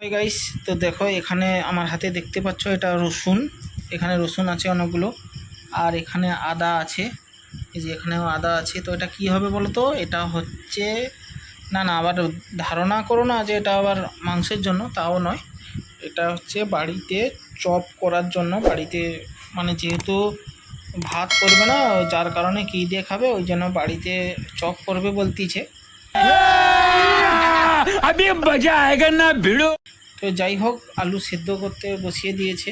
Guys তো দেখো, এখানে আমার হাতে দেখতে পাচ্ছ এটা রসুন। এখানে রসুন আছে অনেকগুলো, আর এখানে আদা আছে। এই যে এখানেও আদা আছে, তো এটা কি হবে বলো তো? এটা হচ্ছে, না না, আবার ধারণা করো না যে এটা আবার মাংসের জন্য, তাও নয়। এটা হচ্ছে বাড়িতে চপ করার জন্য, বাড়িতে মানে যেহেতু ভাত করবে না, যার কারণে কী দিয়ে খাবে? ওই জন্য বাড়িতে চপ করবে বলতিছে। আমি মজা আয়গা না ভিড়ো। তো যাই হোক আলু সেদ্ধ করতে বসিয়ে দিয়েছে।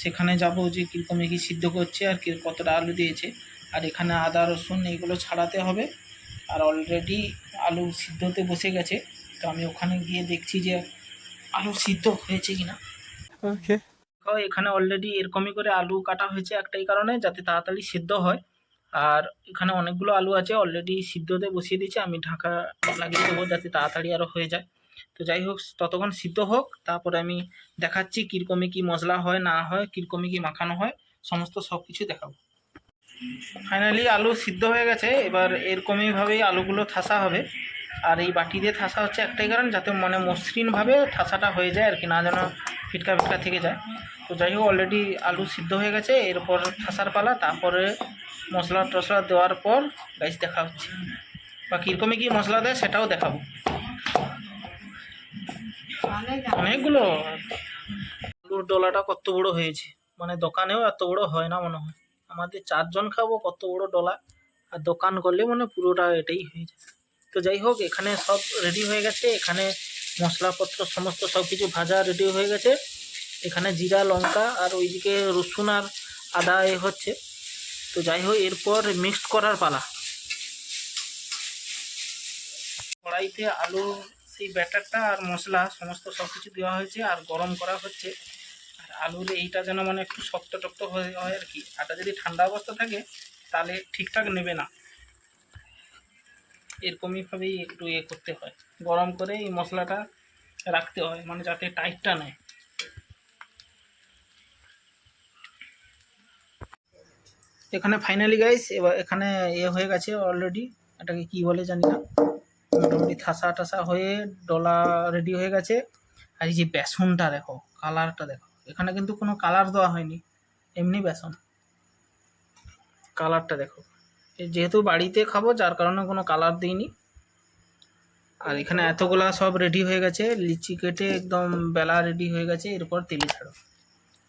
সেখানে যাব যে কীরকম কি সিদ্ধ করছে আর কী কতটা আলু দিয়েছে। আর এখানে আদা রসুন এইগুলো ছাড়াতে হবে। আর অলরেডি আলু সিদ্ধতে বসে গেছে। তো আমি ওখানে গিয়ে দেখছি যে আলু সিদ্ধ হয়েছে কি না এখানে অলরেডি এরকমই করে আলু কাটা হয়েছে একটাই কারণে যাতে তাড়াতাড়ি সিদ্ধ হয়। আর এখানে অনেকগুলো আলু আছে অলরেডি সিদ্ধতে বসিয়ে দিয়েছে, আমি ঢাকা লাগিয়ে দেবো যাতে তাড়াতাড়ি আরও হয়ে যায়। তো যাই হোক, ততক্ষণ সিদ্ধ হোক, তারপরে আমি দেখাচ্ছি কীরকমই কি মশলা হয়, না হয় কীরকমই কি মাখানো হয়, সমস্ত সব কিছু দেখাবো। ফাইনালি আলু সিদ্ধ হয়ে গেছে, এবার এরকমইভাবেই আলুগুলো ঠাসা হবে। আর এই বাটি দিয়ে ঠাসা হচ্ছে একটাই কারণ, যাতে মানে মসৃণভাবে ঠাসাটা হয়ে যায় আর কি, না যেন ফিটকা ফিটকা থেকে যায়। তো যাই হোক অলরেডি আলু সিদ্ধ হয়ে গেছে, এরপর ঠাসার পালা, তারপরে মশলা টশলা দেওয়ার পর গাইস দেখা হচ্ছে। বা কীরকমই কী মশলা দেয় সেটাও দেখাবো। অনেকগুলো। আলুর ডলাটা কত বড় হয়েছে? মানে দোকানেও এত বড় হয় না মনে হয়। আমাদের চারজন খাব, কত বড় ডলা। আর দোকান করলে মানে পুরোটা এটাই হয়ে যায়। তো যাই হোক, এখানে সব রেডি হয়ে গেছে। এখানে মশলাপত্র, সমস্ত সব কিছু ভাজা রেডি হয়ে গেছে। এখানে জিরা, লঙ্কা আর ওইদিকে রসুন আর আদা এ হচ্ছে। তো যাই হোক, এরপর মিক্সড করার পালা। কড়াইতে আলু, সেই ব্যাটারটা আর মশলা, সমস্ত সব কিছু দেওয়া হয়েছে আর গরম করা হচ্ছে। আর আলুর এইটা যেন মানে একটু শক্ত টক্ত হয়ে হয় আর কি। আটা যদি ঠান্ডা অবস্থা থাকে, তাহলে ঠিকঠাক নেবে না। এরকমইভাবেই একটু ইয়ে করতে হয়। গরম করে এই মশলাটা রাখতে হয় মানে যাতে টাইটটা নেয়। এখানে ফাইনালি গাইস এবার এখানে এ হয়ে গেছে অলরেডি এটাকে কি বলে জানি না। মোটামুটি ঠাসা টাসা হয়ে ডলা রেডি হয়ে গেছে। আর এই যে বেসনটা দেখো কালারটা দেখো। এখানে কিন্তু কোনো কালার দেওয়া হয়নি, এমনি বেসন। কালারটা দেখো। যেহেতু বাড়িতে খাব, যার কারণে কোনো কালার দিইনি। আর এখানে এতগুলা সব রেডি হয়ে গেছে, লিচি কেটে একদম বেলা রেডি হয়ে গেছে, এরপর তেলে ছাড়ো।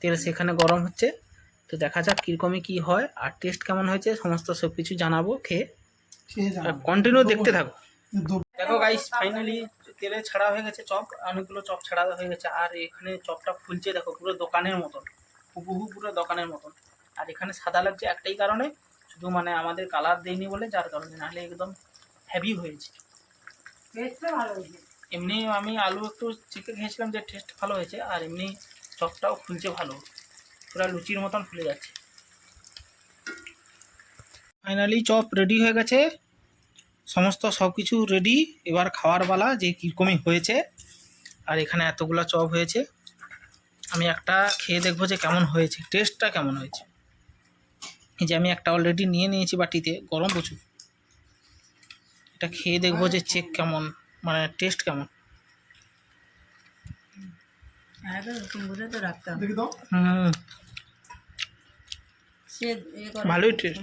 তেল সেখানে গরম হচ্ছে। তো দেখা যাক কীরকমই কি হয় আর টেস্ট কেমন হয়েছে সমস্ত সব কিছু জানাব খেয়ে কন্টিনিউ দেখতে থাকো। দেখো গাইস ফাইনালি তেলে ছাড়া হয়ে গেছে চপ অনেকগুলো চপ ছাড়া হয়ে গেছে আর এখানে চপটা ফুলছে দেখো পুরো দোকানের মতন হুবহু পুরো দোকানের মতন। আর এখানে সাদা লাগছে একটাই কারণে শুধু মানে আমাদের কালার দেয়নি বলে যার কারণে নাহলে একদম হেভি হয়েছে। এমনি আমি আলু একটু চিকে খেয়েছিলাম যে টেস্ট ভালো হয়েছে আর এমনি চপটাও ফুলছে ভালো। পুরো লুচির মতন ফুলে যাচ্ছে। ফাইনালি চপ রেডি হয়ে গেছে। সমস্ত সব কিছু রেডি এবার খাওয়ার পালা যে কীরকমই হয়েছে। আর এখানে এতগুলো চপ হয়েছে। আমি একটা খেয়ে দেখব যে কেমন হয়েছে। টেস্টটা কেমন হয়েছে। এই যে আমি একটা অলরেডি নিয়ে নিয়েছি বাটিতে। গরম প্রচুর। এটা খেয়ে দেখব যে চেক কেমন মানে টেস্ট কেমন। ভালোই টেস্ট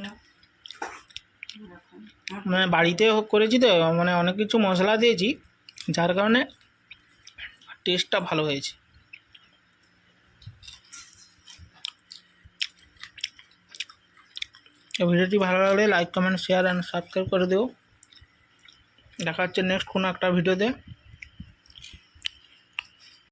মানে বাড়িতে করেছি তো মানে অনেক কিছু মশলা দিয়েছি যার কারণে টেস্টটা ভালো হয়েছে। এই ভিডিওটি ভালো লাগলে like comment share and subscribe করে দিও। দেখা হচ্ছে নেক্সট কোনো একটা ভিডিওতে।